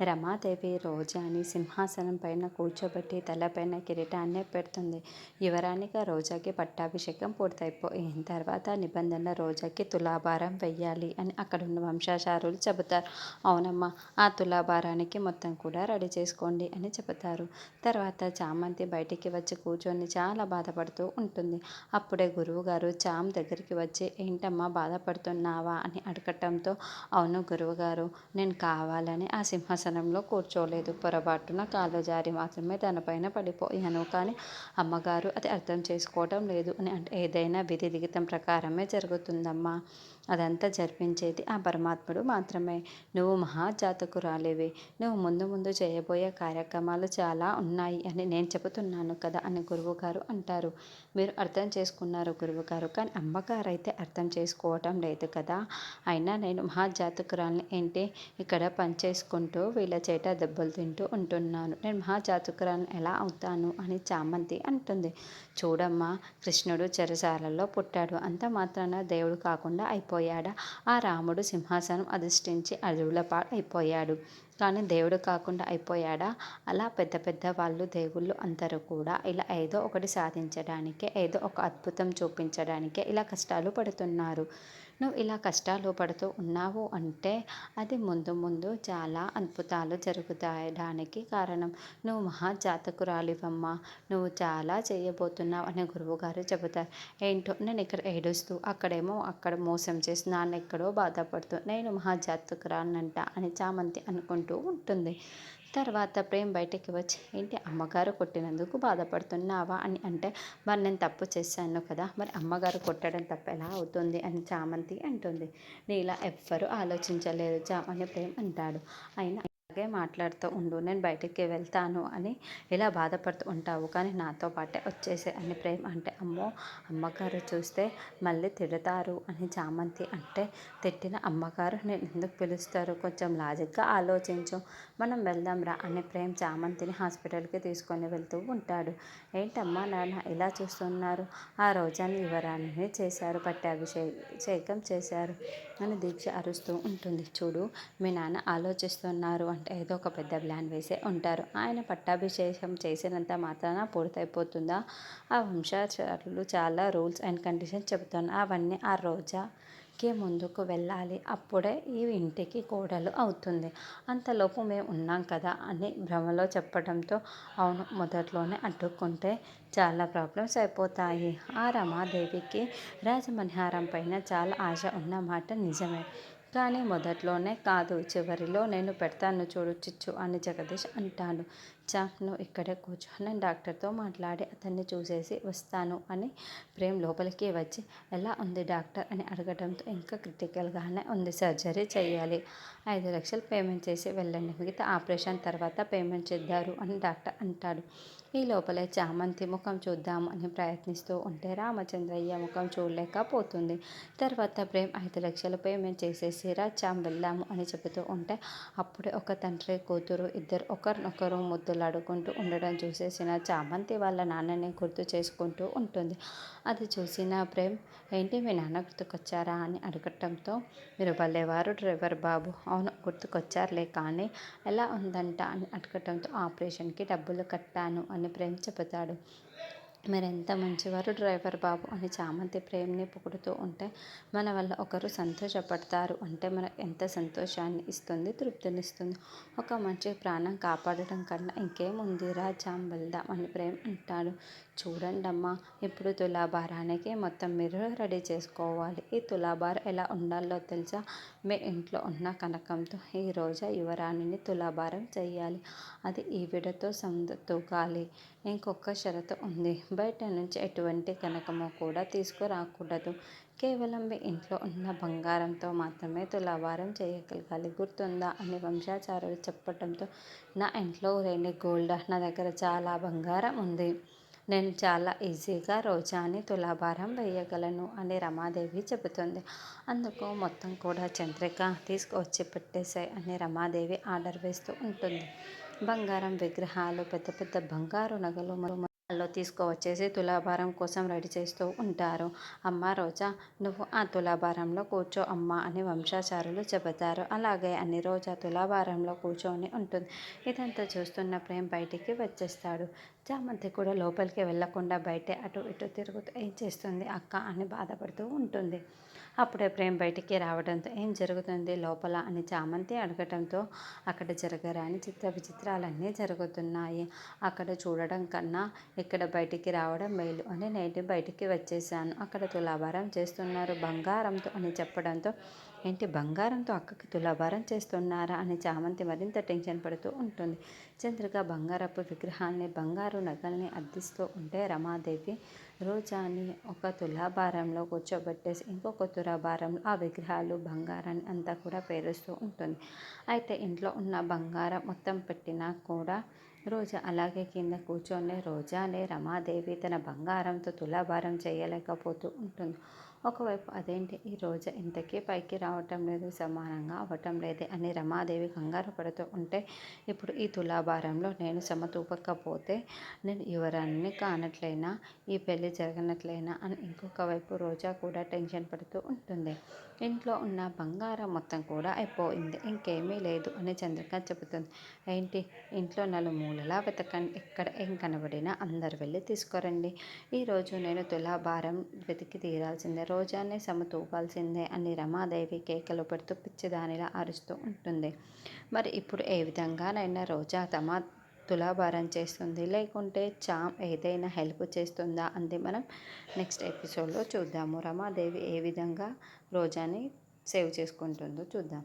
రమాదేవి రోజాని సింహాసనం పైన కూర్చోబెట్టి తలపైన కిరీటాన్ని పెడుతుంది. యువరాణిగా రోజాకి పట్టాభిషేకం పూర్తయిపోయిన తర్వాత నిబంధన రోజాకి తులాభారం వెయ్యాలి అని అక్కడున్న వంశాచారులు చెబుతారు. అవునమ్మా ఆ తులాభారానికి మొత్తం కూడా రెడీ చేసుకోండి అని చెబుతారు. తర్వాత చామంతి బయటికి వచ్చి కూర్చొని చాలా బాధపడుతూ ఉంటుంది. అప్పుడే గురువుగారు చామ్ దగ్గరికి వచ్చి ఏంటమ్మా బాధపడుతున్నావా? అని అడగటంతో అవును గురువుగారు నేను కావాలని ఆ సింహాసనం ఆసనంలో కూర్చోలేదు. పొరపాటున కాళ్ళు జారి మాత్రమే తనపైన పడిపోయాను. కానీ అమ్మగారు అది అర్థం చేసుకోవటం లేదు. అని అంటే ఏదైనా విధి లిఖితం ప్రకారమే జరుగుతుందమ్మా. అదంతా జరిపించేది ఆ పరమాత్ముడు మాత్రమే. నువ్వు మహాజాతకురాలివి నువ్వు ముందు ముందు చేయబోయే కార్యక్రమాలు చాలా ఉన్నాయి అని నేను చెబుతున్నాను కదా అని గురువుగారు అంటారు. మీరు అర్థం చేసుకున్నారు గురువుగారు. కానీ అమ్మగారు అయితే అర్థం చేసుకోవటం లేదు కదా. అయినా నేను మహాజాతకురాల్ని ఏంటి? ఇక్కడ పనిచేసుకుంటూ వీళ్ళ చేట దెబ్బలు తింటూ ఉంటున్నాను. నేను మహాజాతకురాలను ఎలా అవుతాను అని చామంతి అంటుంది. చూడమ్మా కృష్ణుడు చెరసాలలో పుట్టాడు. అంత మాత్రాన దేవుడు కాకుండా అయిపోయాడా? ఆ రాముడు సింహాసనం అధిష్ఠించి అడవుల అయిపోయాడు కానీ దేవుడు కాకుండా అయిపోయాడా? అలా పెద్ద పెద్ద వాళ్ళు దేవుళ్ళు అందరూ కూడా ఇలా ఏదో ఒకటి సాధించడానికే ఏదో ఒక అద్భుతం చూపించడానికే ఇలా కష్టాలు పడుతున్నారు. నువ్వు ఇలా కష్టాలు పడుతూ ఉన్నావు అంటే అది ముందు ముందు చాలా అద్భుతాలు జరుగుతాయడానికి కారణం. నువ్వు మహాజాతకురాలివమ్మ. నువ్వు చాలా చేయబోతున్నావు అని గురువుగారు చెబుతారు. ఏంటో నేను ఇక్కడ ఏడుస్తూ అక్కడేమో అక్కడ మోసం చేసి నాన్న ఎక్కడో బాధపడుతూ నేను మహాజాతకురాలంట అని చామంతి అనుకుంటా ఉంటుంది. తర్వాత ప్రేమ్ బయటికి వచ్చి ఏంటి అమ్మగారు కొట్టినందుకు బాధపడుతున్నావా? అని అంటే మరి నేను తప్పు చేశాను కదా మరి అమ్మగారు కొట్టడం తప్పు ఎలా అవుతుంది? అని చామంతి అంటుంది. నీలా ఎవ్వరూ ఆలోచించలేదు చామని ప్రేమ్ అంటాడు. అయినా అలాగే మాట్లాడుతూ ఉండు నేను బయటికి వెళ్తాను అని ఇలా బాధపడుతూ ఉంటావు. కానీ నాతో పాటే వచ్చేసే అని ప్రేమ్ అంటే అమ్మో అమ్మగారు చూస్తే మళ్ళీ తిడతారు అని చామంతి అంటే తిట్టిన అమ్మగారు నేను ఎందుకు పిలుస్తారు? కొంచెం లాజిక్గా ఆలోచించు. మనం వెళ్దాం రా అని ప్రేమ్ చామంతిని హాస్పిటల్కి తీసుకొని వెళ్తూ ఉంటాడు. ఏంటమ్మా నాన్న ఇలా చూస్తున్నారు? ఆ రోజాని వివరాన్ని చేశారు పట్టాభిషేకం చేశారు అని దీక్ష అరుస్తూ ఉంటుంది. చూడు మీ నాన్న ఆలోచిస్తున్నారు అంటే ఏదో ఒక పెద్ద ప్లాన్ వేసే ఉంటారు. ఆయన పట్టాభిషేకం చేసినంత మాత్రాన పూర్తయిపోతుందా? ఆ వంశాచారులు చాలా రూల్స్ అండ్ కండిషన్స్ చెబుతాను అవన్నీ ఆ రోజా కి ముందుకు వెళ్ళాలి. అప్పుడే ఈ ఇంటికి కోడలు అవుతుంది. అంతలోపు మేము ఉన్నాం కదా అని భ్రమలో చెప్పడంతో అవును మొదట్లోనే అడ్డుకుంటే చాలా ప్రాబ్లమ్స్ అయిపోతాయి. ఆ రమాదేవికి రాజమణిహారం పైన చాలా ఆశ ఉన్న మాట నిజమే. కానీ మొదట్లోనే కాదు చివరిలో నేను పెడతాను చూడు చిచ్చు అని జగదీష్ అంటాడు. చా నువ్వు ఇక్కడే కూర్చో. నేను డాక్టర్తో మాట్లాడి అతన్ని చూసేసి వస్తాను అని ప్రేమ్ లోపలికి వచ్చి ఎలా ఉంది డాక్టర్ అని అడగడంతో ఇంకా క్రిటికల్గానే ఉంది సర్జరీ చేయాలి. ఐదు లక్షలు పేమెంట్ చేసి వెళ్ళండి. మిగతా ఆపరేషన్ తర్వాత పేమెంట్ చేద్దారు అని డాక్టర్ అంటాడు. ఈ లోపలే చామంతి ముఖం చూద్దాం అని ప్రయత్నిస్తూ ఉంటే రామచంద్రయ్య ముఖం చూడలేకపోతుంది. తర్వాత ప్రేమ్ ఐదు లక్షలు పేమెంట్ చేసేసి చాం వెళ్దాము అని చెబుతూ ఉంటే అప్పుడే ఒక తండ్రి కూతురు ఇద్దరు ఒకరినొకరు ముద్దులాడుకుంటూ ఉండడం చూసేసిన చామంతి వాళ్ళ నాన్నని గుర్తు చేసుకుంటూ ఉంటుంది. అది చూసిన ప్రేమ్ ఏంటి మీ నాన్న గుర్తుకొచ్చారా? అని అడగటంతో మీరు భలేవారు డ్రైవర్ బాబు. అవును గుర్తుకొచ్చారులే కానీ ఎలా ఉందంట? అని అడగటంతో ఆపరేషన్కి డబ్బులు కట్టాను అని ప్రేమ్ చెబుతాడు మరెంత మంచివారు డ్రైవర్ బాబు అని చామంతి ప్రేమని పొగుడుతూ ఉంటే మన వల్ల ఒకరు సంతోషపడతారు. అంటే మనకు ఎంత సంతోషాన్ని ఇస్తుంది తృప్తినిస్తుంది. ఒక మంచి ప్రాణం కాపాడటం కన్నా ఇంకేముంది? చాం వెళ్దాం అని ప్రేమ్ అంటాడు. చూడండి అమ్మా ఇప్పుడు తులాభారానికి మొత్తం మీరు రెడీ చేసుకోవాలి. ఈ తులాభారం ఎలా ఉండాలో తెలుసా? మీ ఇంట్లో ఉన్న కనకంతో ఈ రోజు యువరాణిని తులాభారం చేయాలి అది ఈవిడతో సంద తూగాలి ఇంకొక షరతు ఉంది. బయట నుంచి ఎటువంటి కనకము కూడా తీసుకురాకూడదు. కేవలం మీ ఇంట్లో ఉన్న బంగారంతో మాత్రమే తులాభారం చేయగలగాలి. గుర్తుందా? అని వంశాచారులు చెప్పడంతో నా ఇంట్లో లేని గోల్డ్ నా దగ్గర చాలా బంగారం ఉంది. నేను చాలా ఈజీగా రోజాని తులాభారం వేయగలను అని రమాదేవి చెబుతుంది. అందుకు మొత్తం కూడా చంద్రిక తీసుకువచ్చి పెట్టేశాయి అని రమాదేవి ఆర్డర్ వేస్తూ ఉంటుంది. బంగారం విగ్రహాలు పెద్ద పెద్ద బంగారు నగలు లో తీసుకువచ్చేసి తులాభారం కోసం రెడీ చేస్తూ ఉంటారు. అమ్మ రోజా నువ్వు ఆ తులాభారంలో కూర్చో అమ్మ అని వంశాచారులు చెబుతారు. అలాగే అన్ని రోజా తులాభారంలో కూర్చొని ఉంటుంది. ఇదంతా చూస్తున్న ప్రేమ్ బయటికి వచ్చేస్తాడు. చామంతి కూడా లోపలికి వెళ్ళకుండా బయటే అటు ఇటు తిరుగుతూ ఏం చేస్తుంది అక్క? అని బాధపడుతూ ఉంటుంది. అప్పుడే ప్రేమ్ బయటికి రావడంతో ఏం జరుగుతుంది? లోపల అని చామంతి అడగటంతో అక్కడ జరగరాని చిత్ర విచిత్రాలన్నీ జరుగుతున్నాయి. అక్కడ చూడడం కన్నా ఇక్కడ బయటికి రావడం మేలు అని నేను బయటికి వచ్చేసాను అక్కడ తులాభారం చేస్తున్నారు బంగారంతో అని చెప్పడంతో ఏంటి బంగారంతో అక్కకి తులాభారం చేస్తున్నారా అని చామంతి మరింత టెన్షన్ పడుతూ ఉంటుంది. చంద్రిక బంగారపు విగ్రహాన్ని బంగారు నగల్ని అద్దిస్తూ ఉంటే రమాదేవి రోజాని ఒక తులాభారంలో కూర్చోబెట్టేసి ఇంకొక తులాభారంలో ఆ విగ్రహాలు బంగారాన్ని అంతా కూడా పేరుస్తూ ఉంటుంది. అయితే ఇంట్లో ఉన్న బంగారం మొత్తం పెట్టినా కూడా రోజా అలాగే కింద కూర్చొని రోజానే రమాదేవి తన బంగారంతో తులాభారం చేయలేకపోతూ ఉంటుంది. ఒకవైపు అదేంటి? ఈ రోజు ఇంతకీ పైకి రావటం లేదు సమానంగా అవ్వటం లేదే అని రమాదేవి కంగారు పడుతూ ఉంటే ఇప్పుడు ఈ తులాభారంలో నేను సమతూపకపోతే నేను ఎవరన్నీ కానట్లయినా ఈ పెళ్ళి జరగనట్లయినా అని ఇంకొక వైపు రోజా కూడా టెన్షన్ పడుతూ ఉంటుంది. ఇంట్లో ఉన్న బంగారం మొత్తం కూడా అయిపోయింది. ఇంకేమీ లేదు అని చంద్రిక చెబుతుంది. ఏంటి? ఇంట్లో తులా వెతకండి ఎక్కడ ఏం కనబడినా అందరు వెళ్ళి తీసుకురండి. ఈరోజు నేను తులాభారం వెతికి తీరాల్సిందే. రోజానే సమతూపాల్సిందే అని రమాదేవి కేకలు పెడుతూ పిచ్చిదానిలా అరుస్తూ ఉంటుంది. మరి ఇప్పుడు ఏ విధంగానైనా రోజా తమ తులాభారం చేస్తుంది. లేకుంటే చామ్ ఏదైనా హెల్ప్ చేస్తుందా అంది మనం నెక్స్ట్ ఎపిసోడ్లో చూద్దాము. రమాదేవి ఏ విధంగా రోజాని సేవ్ చేసుకుంటుందో చూద్దాం.